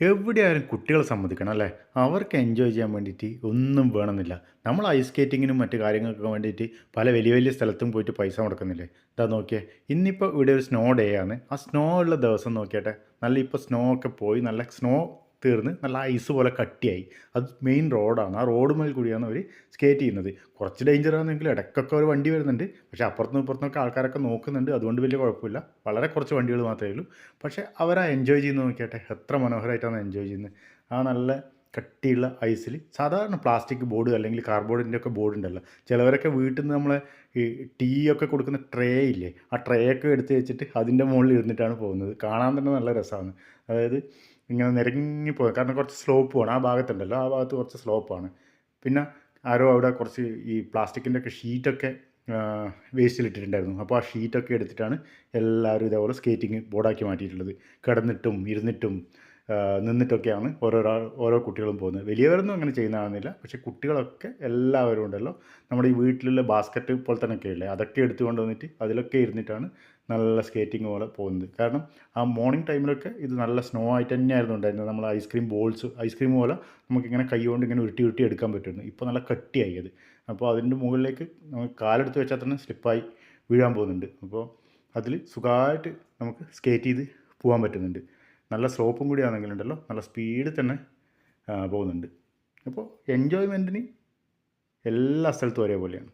എവിടെയായാലും കുട്ടികളെ സമ്മതിക്കണം അല്ലേ? അവർക്ക് എൻജോയ് ചെയ്യാൻ വേണ്ടിയിട്ട് ഒന്നും വേണമെന്നില്ല. നമ്മൾ ഐസ് സ്കേറ്റിങ്ങിനും മറ്റു കാര്യങ്ങൾക്കൊക്കെ വേണ്ടിയിട്ട് പല വലിയ വലിയ സ്ഥലത്തും പോയിട്ട് പൈസ മുടക്കുന്നില്ലേ? ഇതാ നോക്കിയേ ഇന്നിപ്പോൾ ഇവിടെ ഒരു സ്നോ ഡേ ആണ്. ആ സ്നോ ഉള്ള ദിവസം നോക്കിയാട്ടെ നല്ല ഇപ്പോൾ സ്നോ ഒക്കെ പോയി നല്ല സ്നോ തീർന്ന് നല്ല ഐസ് പോലെ കട്ടിയായി. അത് മെയിൻ റോഡാണ് ആ റോഡ് മേൽ കൂടിയാണ് അവർ സ്കേറ്റ് ചെയ്യുന്നത്. കുറച്ച് ഡേഞ്ചറാണ് ആണെങ്കിലും ഇടയ്ക്കൊക്കെ ഒരു വണ്ടി വരുന്നുണ്ട്. പക്ഷേ അപ്പുറത്തുനിന്ന് ഇപ്പുറത്തുനിന്നൊക്കെ ആൾക്കാരൊക്കെ നോക്കുന്നുണ്ട്. അതുകൊണ്ട് വലിയ കുഴപ്പമില്ല. വളരെ കുറച്ച് വണ്ടികൾ മാത്രമേ ഉള്ളൂ. പക്ഷേ അവരാ എൻജോയ് ചെയ്യുന്നത് നോക്കിയാട്ടെ. എത്ര മനോഹരമായിട്ടാണ് എൻജോയ് ചെയ്യുന്നത്. ആ നല്ല കട്ടിയുള്ള ഐസിൽ സാധാരണ പ്ലാസ്റ്റിക് ബോർഡ് അല്ലെങ്കിൽ കാർഡ്ബോർഡിന്റെ ഒക്കെ ബോർഡ് ഉണ്ടല്ലോ. ചിലവരൊക്കെ വീട്ടിൽ നിന്ന് നമ്മളെ ഈ ടീ ഒക്കെ കൊടുക്കുന്ന ട്രേ ഇല്ലേ? ആ ട്രേ ഒക്കെ എടുത്ത് വെച്ചിട്ട് അതിന്റെ മുകളിൽ ഇരുന്നിട്ടാണ് പോകുന്നത്. കാണാൻ തന്നെ നല്ല രസമാണ്. അതായത് ഇങ്ങനെ നിരങ്ങി പോകുക കാരണം കുറച്ച് സ്ലോപ്പ് ആണ് ആ ഭാഗത്തുണ്ടല്ലോ. ആ ഭാഗത്ത് കുറച്ച് സ്ലോപ്പാണ് പിന്നെ ആരോ അവിടെ കുറച്ച് ഈ പ്ലാസ്റ്റിക്കിന്റെ ഒക്കെ ഷീറ്റൊക്കെ വേസ്റ്റിലിട്ടിട്ടുണ്ടായിരുന്നു അപ്പോൾ ആ ഷീറ്റൊക്കെ എടുത്തിട്ടാണ് എല്ലാവരും ഇതേപോലെ സ്കേറ്റിങ് ബോർഡാക്കി മാറ്റിയിട്ടുള്ളത്. കിടന്നിട്ടും ഇരുന്നിട്ടും നിന്നിട്ടൊക്കെയാണ് ഓരോരോ ഓരോ കുട്ടികളും പോകുന്നത്. വലിയവരൊന്നും അങ്ങനെ ചെയ്യുന്നതാണെന്നില്ല. പക്ഷേ കുട്ടികളൊക്കെ എല്ലാവരും ഉണ്ടല്ലോ. നമ്മുടെ ഈ വീട്ടിലുള്ള ബാസ്ക്കറ്റ് പോലെ തന്നെ ഒക്കെ ഇല്ലേ അതൊക്കെ എടുത്തു കൊണ്ടുവന്നിട്ട് അതിലൊക്കെ ഇരുന്നിട്ടാണ് നല്ല സ്കേറ്റിംഗ് പോലെ പോകുന്നത്. കാരണം ആ മോർണിംഗ് ടൈമിലൊക്കെ ഇത് നല്ല സ്നോ ആയിട്ട് തന്നെയായിരുന്നു ഉണ്ടായിരുന്നത്. നമ്മൾ ഐസ്ക്രീം ബോൾസ് ഐസ്ക്രീം പോലെ നമുക്കിങ്ങനെ കൈ കൊണ്ട് ഇങ്ങനെ ഉരുട്ടി ഉരുട്ടി എടുക്കാൻ പറ്റുന്നു ഇപ്പോൾ നല്ല കട്ടിയായി അത്. അപ്പോൾ അതിന്റെ മുകളിലേക്ക് നമുക്ക് കാലെടുത്ത് വെച്ചാൽ തന്നെ സ്ലിപ്പായി വീഴാൻ പോകുന്നുണ്ട്. അപ്പോൾ അതിൽ സുഖമായിട്ട് നമുക്ക് സ്കേറ്റ് ചെയ്ത് പോകാൻ പറ്റുന്നുണ്ട്. നല്ല സ്ലോപ്പും കൂടി ആണെങ്കിലുണ്ടല്ലോ നല്ല സ്പീഡിൽ തന്നെ പോകുന്നുണ്ട്. അപ്പോൾ എൻജോയ്മെന്റിന് എല്ലാ സ്ഥലത്തും ഒരേപോലെയാണ്.